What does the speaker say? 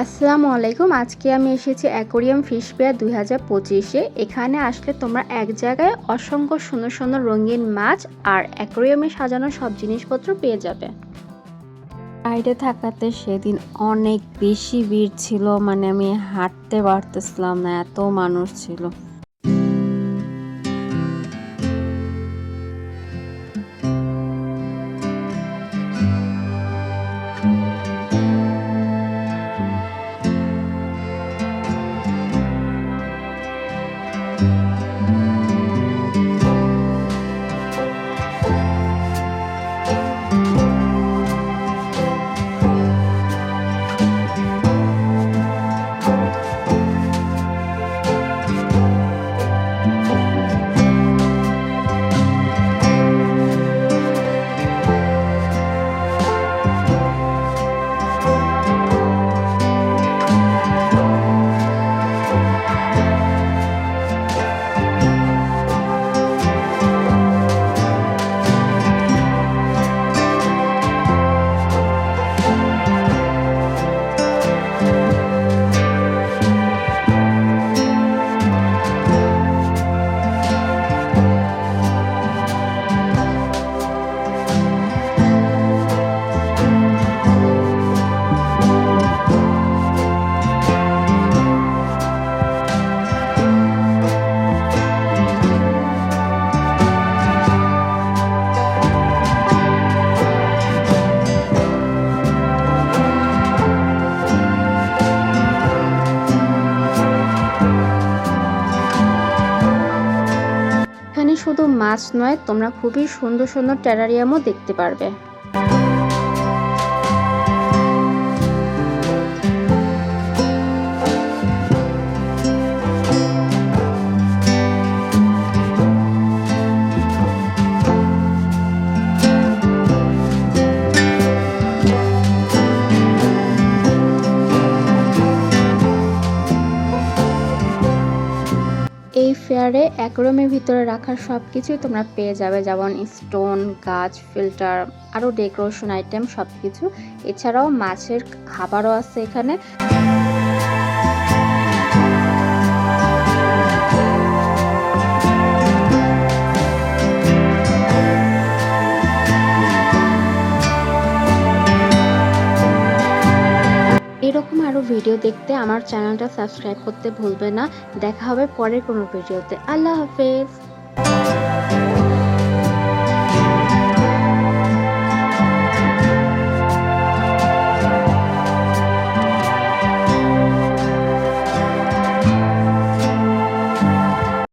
আসসালামু আলাইকুম। আজকে আমি এসেছি অ্যাকোরিয়াম ফিশ পেয়ার দুই হাজার পঁচিশে। এখানে আসলে তোমরা এক জায়গায় অসংখ্য সুন্দর সুন্দর রঙিন মাছ আর অ্যাকোরিয়ামে সাজানো সব জিনিসপত্র পেয়ে যাবে। বাইরে থাকাতে সেদিন অনেক বেশি ভিড় ছিল মানে আমি হাঁটতে পারতেছিলাম না, এত মানুষ ছিল। শুধু মাছ নয় তোমরা খুবই সুন্দর সুন্দর টেরারিয়ামও দেখতে পারবে। এই ফেয়ারে এক অ্যাকোরিয়ামের ভিতরে রাখার সব কিছুই তোমরা পেয়ে যাবে, যেমন স্টোন, গাছ, ফিল্টার, আরও ডেকোরেশন আইটেম সব কিছু এছাড়াও মাছের খাবারও আছে এখানে। এরকম আরও ভিডিও দেখতে আমার চ্যানেলটা সাবস্ক্রাইব করতে ভুলবে না। দেখা হবে পরের কোনো ভিডিওতে আল্লাহ হাফেজ।